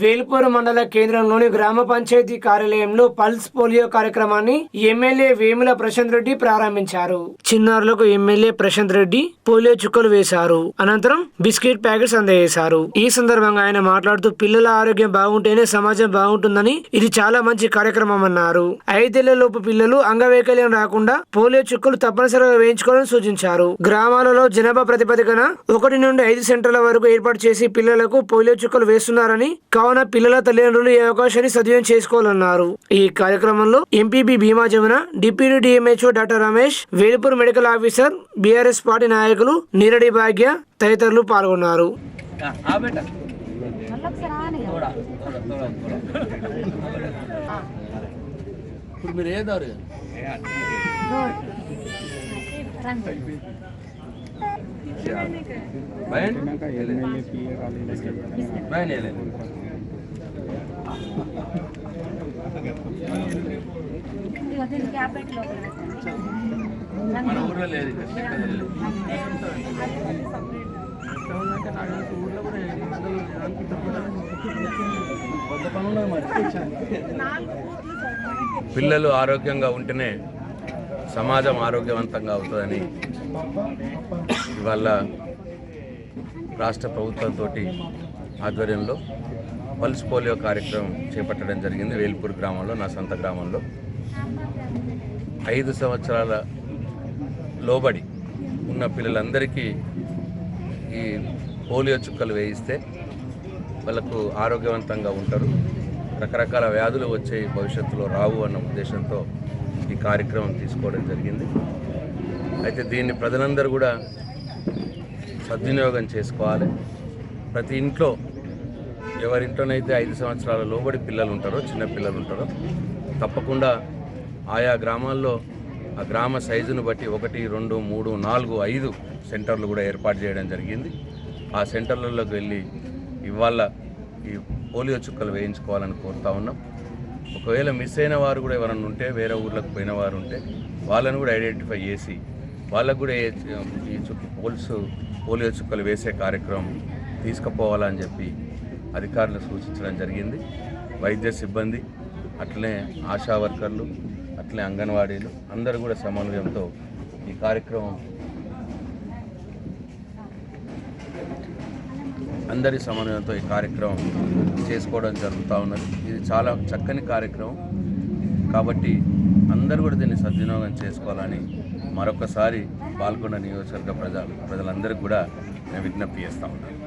వేల్పూరు మండల కేంద్రంలోని గ్రామ పంచాయతీ కార్యాలయంలో పల్స్ పోలియో కార్యక్రమాన్ని ఎమ్మెల్యే వేముల ప్రశాంత్ రెడ్డి ప్రారంభించారు. చిన్నారులకు ఎమ్మెల్యే ప్రశాంత్ రెడ్డి పోలియో చుక్కలు వేశారు. అనంతరం బిస్కెట్ ప్యాకెట్స్ అందజేశారు. ఈ సందర్భంగా ఆయన మాట్లాడుతూ పిల్లల ఆరోగ్యం బాగుంటేనే సమాజం బాగుంటుందని ఇది చాలా మంచి కార్యక్రమం అన్నారు. ఐదేళ్ళలోపు పిల్లలు అంగవైకల్యం రాకుండా పోలియో చుక్కలు తప్పనిసరిగా వేయించుకోవాలని సూచించారు. గ్రామాలలో జనాభా ప్రాతిపదికన ఒకటి నుండి ఐదు సెంటర్ల వరకు ఏర్పాటు చేసి పిల్లలకు పోలియో చుక్కలు వేస్తున్నారని కావున పిల్లల తల్లిదండ్రులు ఈ అవకాశాన్ని సద్వినియోగం చేసుకోవాలన్నారు. ఈ కార్యక్రమంలో MPB Bheema Jamuna deputy DMHO doctor Ramesh Velupur medical officer BRS party నాయకులు నీరడి భాగ్య తదితరులు పాల్గొన్నారు. ఇప్పుడు మీరు ఏ దారు? బయన్ మన ఊర్లో లేదు పిల్లలు ఆరోగ్యంగా ఉంటేనే సమాజం ఆరోగ్యవంతంగా అవుతుందని ఇవాళ రాష్ట్ర ప్రభుత్వంతో ఆధ్వర్యంలో పల్స్ పోలియో కార్యక్రమం చేపట్టడం జరిగింది వేల్పూర్ గ్రామంలో నా సొంత గ్రామంలో. ఐదు సంవత్సరాల లోబడి ఉన్న పిల్లలందరికీ ఈ పోలియో చుక్కలు వేయిస్తే వాళ్ళకు ఆరోగ్యవంతంగా ఉంటారు. రకరకాల వ్యాధులు వచ్చే భవిష్యత్తులో రావు అన్న ఉద్దేశంతో ఈ కార్యక్రమం తీసుకోవడం జరిగింది. అయితే దీన్ని ప్రజలందరూ కూడా సద్వినియోగం చేసుకోవాలి. ప్రతి ఇంట్లో ఎవరింట్లోనైతే ఐదు సంవత్సరాల లోబడి పిల్లలు ఉంటారో చిన్న పిల్లలు ఉంటారో తప్పకుండా ఆయా గ్రామాల్లో ఆ గ్రామ సైజును బట్టి ఒకటి రెండు మూడు నాలుగు ఐదు సెంటర్లు కూడా ఏర్పాటు చేయడం జరిగింది. ఆ సెంటర్లలోకి వెళ్ళి ఇవాళ ఈ పోలియో చుక్కలు వేయించుకోవాలని కోరుతా ఉన్నాం. ఒకవేళ మిస్ అయిన వారు కూడా ఎవరైనా ఉంటే వేరే ఊర్లకు పోయిన వారు ఉంటే వాళ్ళని కూడా ఐడెంటిఫై చేసి వాళ్ళకు కూడా ఈ చుక్క పోల్స్ పోలియో చుక్కలు వేసే కార్యక్రమం తీసుకుపోవాలని చెప్పి అధికారులు సూచించడం జరిగింది. వైద్య సిబ్బంది అట్లనే ఆశా వర్కర్లు అట్లనే అంగన్వాడీలు అందరూ కూడా సమన్వయంతో ఈ కార్యక్రమం అందరి సమన్వయంతో ఈ కార్యక్రమం చేసుకోవడం జరుగుతూ ఉన్నది. ఇది చాలా చక్కని కార్యక్రమం. కాబట్టి అందరూ కూడా దీన్ని సద్వినియోగం చేసుకోవాలని మరొకసారి పాల్గొన్న నియోజకవర్గ ప్రజలు ప్రజలందరికీ కూడా నేను విజ్ఞప్తి చేస్తూ ఉన్నాను.